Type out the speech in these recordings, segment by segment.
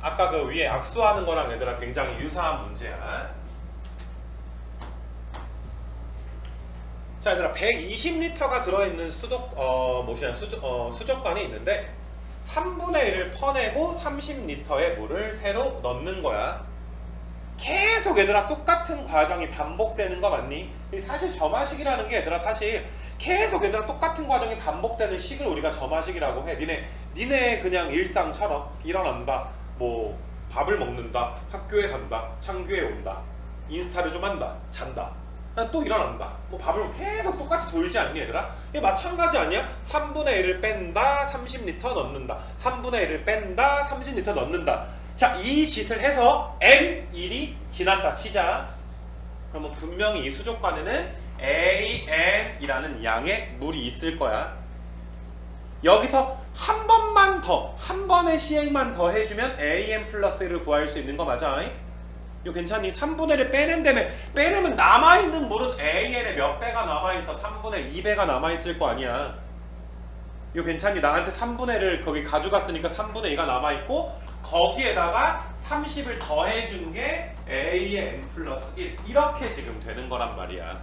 아까 그 위에 악수하는 거랑 얘들아 굉장히 유사한 문제야. 자 얘들아 120리터가 들어있는 수족 어 뭐시냐 수족 어, 수족관이 있는데 3분의 1을 퍼내고 30리터의 물을 새로 넣는 거야. 계속 얘들아 똑같은 과정이 반복되는 거 맞니? 이 사실 점화식이라는 게 얘들아 사실 계속 얘들아 똑같은 과정이 반복되는 식을 우리가 점화식이라고 해. 니네 니네 그냥 일상처럼 일어난다. 뭐 밥을 먹는다. 학교에 간다. 창교에 온다. 인스타를 좀 한다. 잔다. 또 일어난다. 뭐 밥을 계속 똑같이 돌지 않니 얘들아? 이게 마찬가지 아니야? 3분의 1을 뺀다. 30리터 넣는다. 3분의 1을 뺀다. 30리터 넣는다. 자, 이 짓을 해서 n1이 지났다 치자. 그러면 분명히 이 수족관에는 AN이라는 양의 물이 있을 거야. 여기서 한 번만 더, 한 번의 시행만 더 해주면 AN 플러스 1을 구할 수 있는 거 맞아? 이거 괜찮니? 3분의 1을 빼낸다며 빼내면 남아있는 물은 AN의 몇 배가 남아있어? 3분의 2배가 남아있을 거 아니야. 이거 괜찮니? 나한테 3분의 1을 거기 가져갔으니까 3분의 2가 남아있고 거기에다가 30을 더해준 게 AN 플러스 1 이렇게 지금 되는 거란 말이야.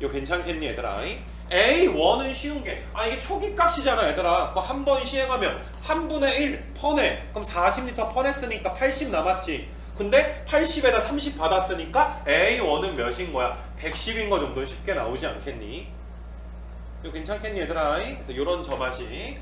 이거 괜찮겠니 얘들아? A1은 쉬운 게, 아, 이게 초기 값이잖아, 얘들아. 한 번 시행하면 3분의 1 퍼내. 그럼 40리터 퍼냈으니까 80 남았지. 근데 80에다 30 받았으니까 A1은 몇인 거야? 110인 거 정도는 쉽게 나오지 않겠니? 이거 괜찮겠니, 얘들아? 그래서 이런 점화식.